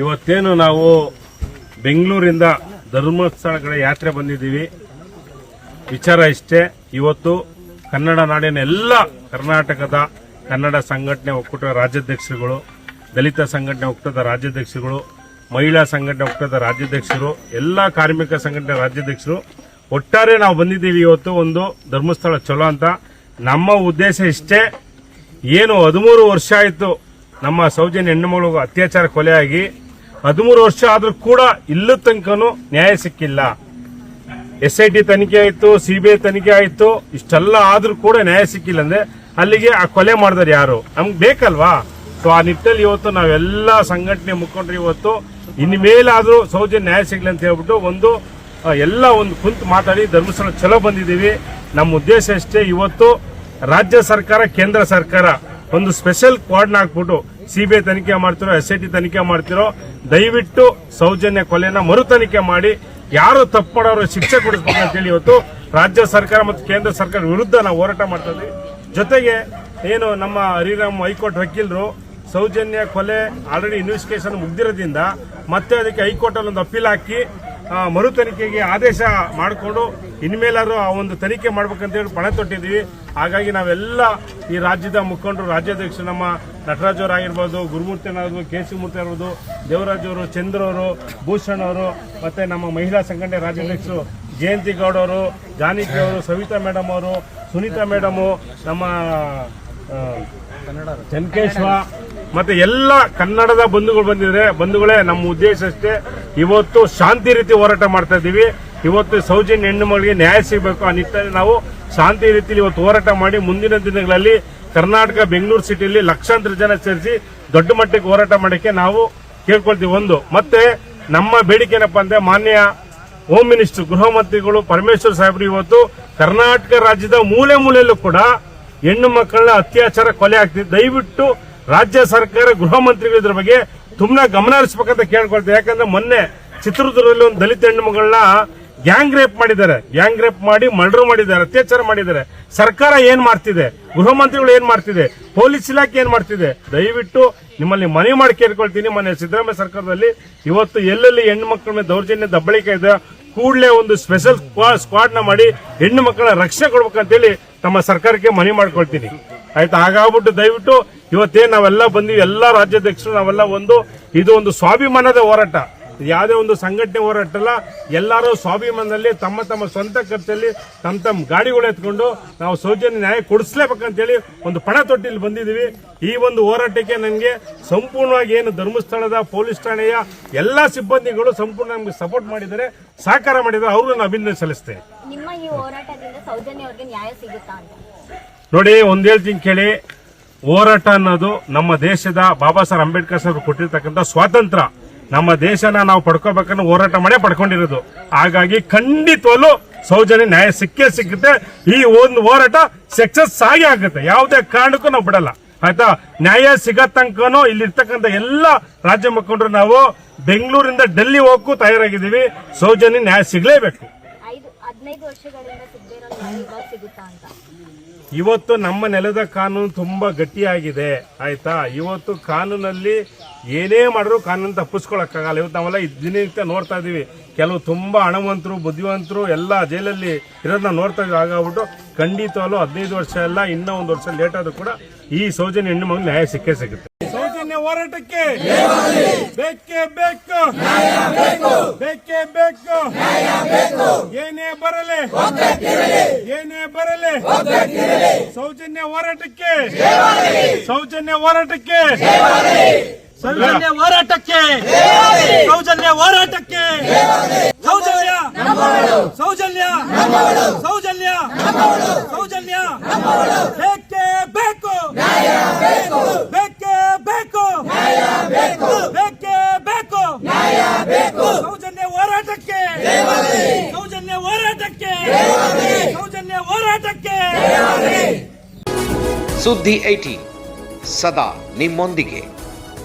ಇವತ್ತೇನು ನಾವು ಬೆಂಗಳೂರಿಂದ ಧರ್ಮಸ್ಥಳ ಯಾತ್ರೆ ಬಂದಿದ್ದೀವಿ. ವಿಚಾರ ಇಷ್ಟೇ, ಇವತ್ತು ಕನ್ನಡ ನಾಡಿನ ಎಲ್ಲ ಕರ್ನಾಟಕದ ಕನ್ನಡ ಸಂಘಟನೆ ಒಕ್ಕೂಟದ ರಾಜ್ಯಾಧ್ಯಕ್ಷರುಗಳು, ದಲಿತ ಸಂಘಟನೆ ಒಕ್ಕೂಟದ ರಾಜ್ಯಾಧ್ಯಕ್ಷರುಗಳು, ಮಹಿಳಾ ಸಂಘಟನೆ ಒಕ್ಕೂಟದ ರಾಜ್ಯಾಧ್ಯಕ್ಷರು, ಎಲ್ಲ ಕಾರ್ಮಿಕ ಸಂಘಟನೆ ರಾಜ್ಯಾಧ್ಯಕ್ಷರು, ಒಟ್ಟಾರೆ ನಾವು ಬಂದಿದ್ದೀವಿ ಇವತ್ತು ಒಂದು ಧರ್ಮಸ್ಥಳ ಚಲೋ ಅಂತ. ನಮ್ಮ ಉದ್ದೇಶ ಇಷ್ಟೇ, ಏನು ಹದಿಮೂರು ವರ್ಷ ಆಯಿತು ನಮ್ಮ ಸೌಜನ್ಯ ಹೆಣ್ಣುಮಗಳು ಅತ್ಯಾಚಾರ ಕೊಲೆಯಾಗಿ ಹದಿಮೂರು ವರ್ಷ ಆದ್ರೂ ಕೂಡ ಇಲ್ಲ ತನಕನೂ ನ್ಯಾಯ ಸಿಕ್ಕಿಲ್ಲ. ಎಸ್ ಐ ಟಿ ತನಿಖೆ ಆಯ್ತು ಸಿಬಿಐ ತನಿಖೆ ಆಯ್ತು, ಇಷ್ಟೆಲ್ಲ ಆದ್ರೂ ಕೂಡ ನ್ಯಾಯ ಸಿಕ್ಕಿಲ್ಲ ಅಂದ್ರೆ ಅಲ್ಲಿಗೆ ಆ ಕೊಲೆ ಮಾಡಿದಾರೆ ಯಾರು? ನಮ್ಗೆ ಬೇಕಲ್ವಾ? ಸೊ ಆ ನಿಟ್ಟಲ್ಲಿ ಇವತ್ತು ನಾವೆಲ್ಲ ಸಂಘಟನೆ ಮುಖಂಡರು ಇವತ್ತು, ಇನ್ಮೇಲಾದ್ರೂ ಸೌಜನ್ಯ ನ್ಯಾಯ ಸಿಗ್ಲಿ ಅಂತ ಹೇಳ್ಬಿಟ್ಟು ಒಂದು ಎಲ್ಲ ಒಂದು ಕುಂತು ಮಾತಾಡಿ ಧರ್ಮಸ್ಥಳ ಚಲೋ ಬಂದಿದ್ದೀವಿ. ನಮ್ಮ ಉದ್ದೇಶ ಅಷ್ಟೇ, ಇವತ್ತು ರಾಜ್ಯ ಸರ್ಕಾರ, ಕೇಂದ್ರ ಸರ್ಕಾರ ಒಂದು ಸ್ಪೆಷಲ್ ಕ್ವಾಡ್ನ ಹಾಕ್ಬಿಟ್ಟು ಸಿಬಿಐ ತನಿಖೆ ಮಾಡ್ತಿರೋ ಎಸ್ ಟಿ ತನಿಖೆ ಮಾಡ್ತಿರೋ, ದಯವಿಟ್ಟು ಸೌಜನ್ಯ ಕೊಲೆನ ಮರು ತನಿಖೆ ಮಾಡಿ, ಯಾರು ತಪ್ಪು ಮಾಡೋರು ಶಿಕ್ಷೆ ಕೊಡಿಸ್ಬೇಕು ಅಂತೇಳಿ ಇವತ್ತು ರಾಜ್ಯ ಸರ್ಕಾರ ಮತ್ತು ಕೇಂದ್ರ ಸರ್ಕಾರ ವಿರುದ್ಧ ನಾವು ಹೋರಾಟ ಮಾಡ್ತಾ ಜೊತೆಗೆ ಏನು ನಮ್ಮ ಹರಿರಾಮ್ ಹೈಕೋರ್ಟ್ ವಕೀಲರು ಸೌಜನ್ಯ ಕೊಲೆ ಆಲ್ರೆಡಿ ಇನ್ವೆಸ್ಟಿಗೇಷನ್ ಮುಗ್ದಿರೋದ್ರಿಂದ ಮತ್ತೆ ಅದಕ್ಕೆ ಹೈಕೋರ್ಟ್ ಅಲ್ಲಿ ಒಂದು ಅಪೀಲ್ ಹಾಕಿ ಮರು ತನಿಖೆಗೆ ಆದೇಶ ಮಾಡಿಕೊಂಡು ಇನ್ಮೇಲಾದ್ರೂ ಆ ಒಂದು ತನಿಖೆ ಮಾಡ್ಬೇಕಂತ ಹೇಳಿ ಪಣ ಹಾಗಾಗಿ ನಾವೆಲ್ಲ ಈ ರಾಜ್ಯದ ಮುಖಂಡರು, ರಾಜ್ಯಾಧ್ಯಕ್ಷರು, ನಮ್ಮ ನಟರಾಜ್ ಗುರುಮೂರ್ತಿ ಆಗಿರ್ಬೋದು ಕೆ ಸಿ ಮೂರ್ತಿ ಆಗಿರ್ಬೋದು, ದೇವರಾಜ್ ಅವರು, ಚಂದ್ರ ಅವರು, ಭೂಷಣ್ ಅವರು, ಮತ್ತು ನಮ್ಮ ಮಹಿಳಾ ಸಂಘಟನೆ ರಾಜ್ಯಾಧ್ಯಕ್ಷರು ಜಯಂತಿ ಗೌಡ ಅವರು, ಜಾನಕಿ ಅವರು, ಸವಿತಾ ಮೇಡಮ್ ಅವರು, ಸುನೀತಾ ಮೇಡಮು, ನಮ್ಮ ಚನ್ಕೇಶ್ವ, ಮತ್ತು ಎಲ್ಲ ಕನ್ನಡದ ಬಂಧುಗಳು ಬಂದಿದ್ರೆ, ಬಂಧುಗಳೇ, ನಮ್ಮ ಉದ್ದೇಶ ಅಷ್ಟೇ, ಇವತ್ತು ಶಾಂತಿ ರೀತಿ ಹೋರಾಟ ಮಾಡ್ತಾ ಇದ್ದೀವಿ. ಇವತ್ತು ಸೌಜನ್ಯ ಹೆಣ್ಣು ಮಗಳಿಗೆ ನ್ಯಾಯ ಸಿಗಬೇಕು ಆ ನಿಟ್ಟಿನಲ್ಲಿ ನಾವು ಶಾಂತಿ ರೀತಿಯಲ್ಲಿ ಇವತ್ತು ಹೋರಾಟ ಮಾಡಿ ಮುಂದಿನ ದಿನಗಳಲ್ಲಿ ಕರ್ನಾಟಕ ಬೆಂಗಳೂರು ಸಿಟಿಯಲ್ಲಿ ಲಕ್ಷಾಂತರ ಜನ ಸೇರಿಸಿ ದೊಡ್ಡ ಮಟ್ಟಕ್ಕೆ ಹೋರಾಟ ಮಾಡಕ್ಕೆ ನಾವು ಕೇಳ್ಕೊಳ್ತೀವಿ ಒಂದು. ಮತ್ತೆ ನಮ್ಮ ಬೇಡಿಕೆ ಏನಪ್ಪಾ ಅಂದ್ರೆ ಮಾನ್ಯ ಹೋಮ್ ಮಿನಿಸ್ಟರ್ ಗೃಹ ಮಂತ್ರಿಗಳು, ಪರಮೇಶ್ವರ್ ಸಾಹೇಬರು ಇವತ್ತು ಕರ್ನಾಟಕ ರಾಜ್ಯದ ಮೂಲೆ ಮೂಲೆಯಲ್ಲೂ ಕೂಡ ಹೆಣ್ಣು ಮಕ್ಕಳನ್ನ ಅತ್ಯಾಚಾರ ಕೊಲೆ ಆಗ್ತಿದೆ. ದಯವಿಟ್ಟು ರಾಜ್ಯ ಸರ್ಕಾರ, ಗೃಹ ಮಂತ್ರಿಗಳು ಇದ್ರ ಬಗ್ಗೆ ತುಂಬಾ ಗಮನ ಹರಿಸಬೇಕಂತ ಕೇಳ್ಕೊಳ್ತೀವಿ. ಯಾಕಂದ್ರೆ ಮೊನ್ನೆ ಚಿತ್ರದುರ್ಗದಲ್ಲಿ ಒಂದು ದಲಿತ ಹೆಣ್ಣು ಮಗಳನ್ನ ಗ್ಯಾಂಗ್ ರೇಪ್ ಮಾಡಿದ್ದಾರೆ. ಗ್ಯಾಂಗ್ ರೇಪ್ ಮಾಡಿ ಮರ್ಡರ್ ಮಾಡಿದ್ದಾರೆ, ಅತ್ಯಾಚಾರ ಮಾಡಿದ್ದಾರೆ. ಸರ್ಕಾರ ಏನ್ ಮಾಡ್ತಿದೆ? ಗೃಹ ಮಂತ್ರಿಗಳು ಏನ್ ಮಾಡ್ತಿದೆ? ಪೊಲೀಸ್ ಇಲಾಖೆ ಏನ್ ಮಾಡ್ತಿದೆ? ದಯವಿಟ್ಟು ನಿಮ್ಮಲ್ಲಿ ಮನವಿ ಮಾಡಿ ಕೇಳ್ಕೊಳ್ತೀನಿ. ಮೊನ್ನೆ ಸಿದ್ದರಾಮಯ್ಯ ಸರ್ಕಾರದಲ್ಲಿ ಇವತ್ತು ಎಲ್ಲೆಲ್ಲಿ ಹೆಣ್ಣು ಮಕ್ಕಳ ಮೇಲೆ ದೌರ್ಜನ್ಯ, ದಬ್ಬಳಿಕೆ ಇದೆ, ಕೂಡಲೇ ಒಂದು ಸ್ಪೆಷಲ್ ಸ್ಕ್ವಾಡ್ನ ಮಾಡಿ ಹೆಣ್ಣು ಮಕ್ಕಳ ರಕ್ಷಣೆ ಕೊಡ್ಬೇಕಂತೇಳಿ ತಮ್ಮ ಸರ್ಕಾರಕ್ಕೆ ಮನವಿ ಮಾಡ್ಕೊಳ್ತೀನಿ. ಆಯ್ತಾ? ಹಾಗಾಗ್ಬಿಟ್ಟು ದಯವಿಟ್ಟು ಇವತ್ತೇನು ನಾವೆಲ್ಲ ಬಂದಿವಿ. ಎಲ್ಲ ರಾಜ್ಯಾಧ್ಯಕ್ಷರು, ನಾವೆಲ್ಲ ಒಂದು, ಇದು ಒಂದು ಸ್ವಾಭಿಮಾನದ ಹೋರಾಟ. ಯಾವುದೇ ಒಂದು ಸಂಘಟನೆ ಹೋರಾಟಲ್ಲ ಎಲ್ಲರೂ ಸ್ವಾಭಿಮಾನದಲ್ಲಿ ತಮ್ಮ ತಮ್ಮ ಸ್ವಂತ ಖರ್ಚಲ್ಲಿ ತಮ್ಮ ತಮ್ಮ ಗಾಡಿಗಳು ಎತ್ಕೊಂಡು ನಾವು ಸೌಜನ್ಯ ನ್ಯಾಯ ಕೊಡಿಸ್ಲೇಬೇಕಂತೇಳಿ ಒಂದು ಪಣ ತೊಟ್ಟಿಲ್ಲಿ ಬಂದಿದ್ದೀವಿ. ಈ ಒಂದು ಹೋರಾಟಕ್ಕೆ ನನಗೆ ಸಂಪೂರ್ಣವಾಗಿ ಏನು ಧರ್ಮಸ್ಥಳದ ಪೊಲೀಸ್ ಠಾಣೆಯ ಎಲ್ಲ ಸಿಬ್ಬಂದಿಗಳು ಸಂಪೂರ್ಣ ನಮಗೆ ಸಪೋರ್ಟ್ ಮಾಡಿದರೆ ಸಹಕಾರ ಮಾಡಿದರೆ ಅವರು ನಾನು ಅಭಿನಂದನೆ ಸಲ್ಲಿಸ್ತೇನೆ. ನೋಡಿ ಒಂದು ಹೇಳ್ತೀನಿ ಕೇಳಿ ಹೋರಾಟ ಅನ್ನೋದು ನಮ್ಮ ದೇಶದ ಬಾಬಾ ಸಾಹೇಬ್ ಅಂಬೇಡ್ಕರ್ ಸಾಹೇಬ್ ಕೊಟ್ಟಿರ್ತಕ್ಕಂಥ ಸ್ವಾತಂತ್ರ್ಯ. ನಮ್ಮ ದೇಶನ ನಾವು ಪಡ್ಕೋಬೇಕನ್ನು ಹೋರಾಟ ಮಾಡೇ ಪಡ್ಕೊಂಡಿರೋದು. ಹಾಗಾಗಿ ಖಂಡಿತವಲ್ಲೂ ಸೌಜನ್ಯ ನ್ಯಾಯ ಸಿಕ್ಕೇ ಸಿಕ್ಕುತ್ತೆ. ಈ ಒಂದು ಹೋರಾಟ ಸಕ್ಸಸ್ ಆಗಿ ಆಗುತ್ತೆ. ಯಾವುದೇ ಕಾರಣಕ್ಕೂ ನಾವು ಬಿಡಲ್ಲ. ಆಯ್ತಾ? ನ್ಯಾಯ ಸಿಗತ್ತಂಕನೂ ಇಲ್ಲಿರ್ತಕ್ಕಂಥ ಎಲ್ಲ ರಾಜ್ಯ ಮುಖಂಡರು ನಾವು ಬೆಂಗಳೂರಿಂದ ಡೆಲ್ಲಿ ಹೋಗಕ್ಕೂ ತಯಾರಾಗಿದ್ದೀವಿ. ಸೌಜನ್ಯ ನ್ಯಾಯ ಸಿಗಲೇಬೇಕು. ಇವತ್ತು ನಮ್ಮ ನೆಲದ ಕಾನೂನು ತುಂಬಾ ಗಟ್ಟಿಯಾಗಿದೆ, ಆಯ್ತಾ? ಇವತ್ತು ಕಾನೂನಲ್ಲಿ ಏನೇ ಮಾಡಿದ್ರು ಕಾನೂನು ತಪ್ಪಿಸ್ಕೊಳಕ್ಕಾಗಲ್ಲ. ಇವತ್ತು ನಾವೆಲ್ಲ ದಿನನಿತ್ಯ ನೋಡ್ತಾ ಇದೀವಿ. ಕೆಲವು ತುಂಬಾ ಹಣವಂತರು, ಬುದ್ಧಿವಂತರು ಎಲ್ಲ ಜೈಲಲ್ಲಿ ಇರೋದನ್ನ ನೋಡ್ತಾ ಇದೀವಿ. ಹಾಗಾಗ್ಬಿಟ್ಟು ಖಂಡಿತವಾಗ್ಲೂ ಹದಿನೈದು ವರ್ಷ ಎಲ್ಲ ಇನ್ನೂ ಒಂದು ವರ್ಷ ಲೇಟ್ ಆದ್ರೂ ಕೂಡ ಈ ಸೌಜನ್ಯ ಹೆಣ್ಣು ಮಗು ನ್ಯಾಯ ಸಿಕ್ಕೇ ಸಿಗುತ್ತೆ. ಸೌಜನ್ಯ ಹೋರಾಟಕ್ಕೆ ಬೇಕೇ ಬೇಕು. ಬೇಕೇ ಬೇಕು. ಏನೇ ಬರಲಿ ಏನೇ ಬರಲಿ. ಸೌಜನ್ಯ ಹೋರಾಟಕ್ಕೆ. ಸೌಜನ್ಯ ಹೋರಾಟಕ್ಕೆ. ಸೌಜನ್ಯ ಹೋರಾಟಕ್ಕೆ. ಸೌಜನ್ಯ ಹೋರಾಟಕ್ಕೆ. ಸೌಜನ್ಯ. ಸೌಜನ್ಯ. ಸೌಜನ್ಯ. ಸೌಜನ್ಯ. ಬೇಕೇ ಬೇಕು. ಬೇಕೇ ಬೇಕು. ಬೇಕೇ ಬೇಕು. ಸೌಜನ್ಯ ಹೋರಾಟಕ್ಕೆ. ಸೌಜನ್ಯ ಹೋರಾಟಕ್ಕೆ. ಸೌಜನ್ಯ ಹೋರಾಟಕ್ಕೆ. शुद्धि सदा निम्न